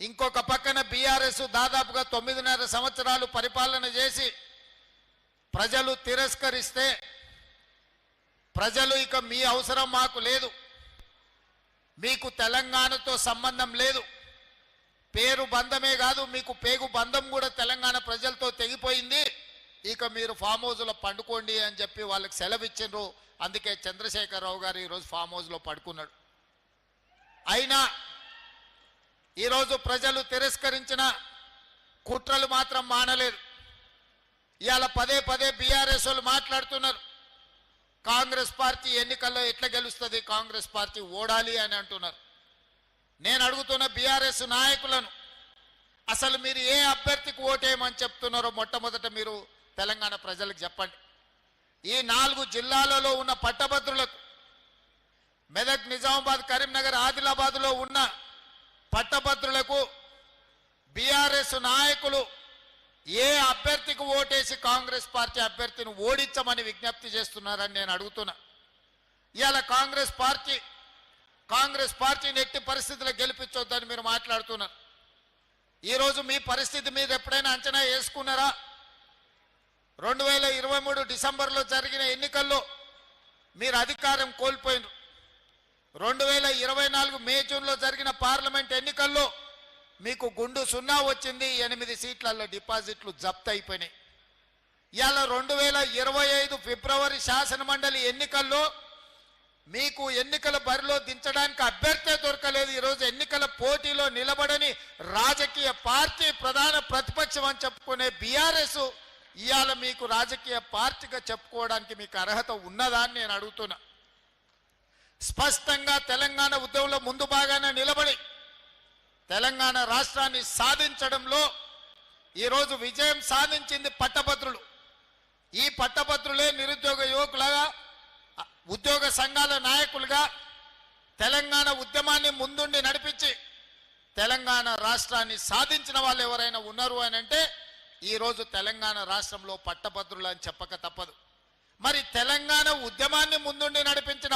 ఇంకొక పక్కన బీఆర్ఎస్ దాదాపుగా తొమ్మిదిన్నర సంవత్సరాలు పరిపాలన చేసి ప్రజలు తిరస్కరిస్తే ప్రజలు ఇక మీ అవసరం మాకు లేదు. మీకు తెలంగాణతో సంబంధం లేదు. పేరు బంధమే కాదు మీకు పేగు బంధం కూడా తెలంగాణ ప్రజలతో తెగిపోయింది. ఇక మీరు ఫామ్ హౌస్లో పండుకోండి అని చెప్పి వాళ్ళకి సెలవు అందుకే చంద్రశేఖరరావు గారు ఈరోజు ఫామ్ హౌస్లో పడుకున్నాడు. అయినా ఈరోజు ప్రజలు తిరస్కరించిన కుట్రలు మాత్రం మానలేదు. ఇవాళ పదే పదే బీఆర్ఎస్ వాళ్ళు మాట్లాడుతున్నారు. కాంగ్రెస్ పార్టీ ఎన్నికల్లో ఎట్లా గెలుస్తుంది? కాంగ్రెస్ పార్టీ ఓడాలి అని అంటున్నారు. నేను అడుగుతున్న బీఆర్ఎస్ నాయకులను అసలు మీరు ఏ అభ్యర్థికి ఓటేయమని చెప్తున్నారో మొట్టమొదట మీరు తెలంగాణ ప్రజలకు చెప్పండి. ఈ నాలుగు జిల్లాలలో ఉన్న పట్టభద్రులకు మెదక్ నిజామాబాద్ కరీంనగర్ ఆదిలాబాద్లో ఉన్న పట్టభద్రులకు బీఆర్ఎస్ నాయకులు ఏ అభ్యర్థికి ఓటేసి కాంగ్రెస్ పార్టీ అభ్యర్థిని ఓడించమని విజ్ఞప్తి చేస్తున్నారని నేను అడుగుతున్నా. ఇవాళ కాంగ్రెస్ పార్టీ కాంగ్రెస్ పార్టీని ఎట్టి పరిస్థితుల్లో గెలిపించొద్దని మీరు మాట్లాడుతున్నారు. ఈరోజు మీ పరిస్థితి మీద ఎప్పుడైనా అంచనా వేసుకున్నారా? రెండు వేల ఇరవై మూడు డిసెంబర్లో జరిగిన ఎన్నికల్లో మీరు అధికారం కోల్పోయినారు. రెండు వేల ఇరవై నాలుగు మే జూన్లో జరిగిన పార్లమెంట్ ఎన్నికల్లో మీకు గుండు సున్నా వచ్చింది ఎనిమిది సీట్లలో డిపాజిట్లు జప్తు అయిపోయినాయి. ఇవాళ రెండు వేల ఇరవై ఐదు ఫిబ్రవరి శాసనమండలి ఎన్నికల్లో మీకు ఎన్నికల బరిలో దించడానికి అభ్యర్థి దొరకలేదు. ఈరోజు ఎన్నికల పోటీలో నిలబడని రాజకీయ పార్టీ ప్రధాన ప్రతిపక్షం అని చెప్పుకునే బీఆర్ఎస్ ఇవాళ మీకు రాజకీయ పార్టీగా చెప్పుకోవడానికి మీకు అర్హత ఉన్నదా అని నేను అడుగుతున్నా. స్పష్టంగా తెలంగాణ ఉద్యమంలో ముందు బాగానే తెలంగాణ రాష్ట్రాన్ని సాధించడంలో ఈరోజు విజయం సాధించింది పట్టభద్రులు. ఈ పట్టభద్రులే నిరుద్యోగ యువకులుగా ఉద్యోగ సంఘాల నాయకులుగా తెలంగాణ ఉద్యమాన్ని ముందుండి నడిపించి తెలంగాణ రాష్ట్రాన్ని సాధించిన వాళ్ళు ఎవరైనా ఉన్నారు అని అంటే ఈరోజు తెలంగాణ రాష్ట్రంలో పట్టభద్రులు అని చెప్పక తప్పదు. మరి తెలంగాణ ఉద్యమాన్ని ముందుండి నడిపించిన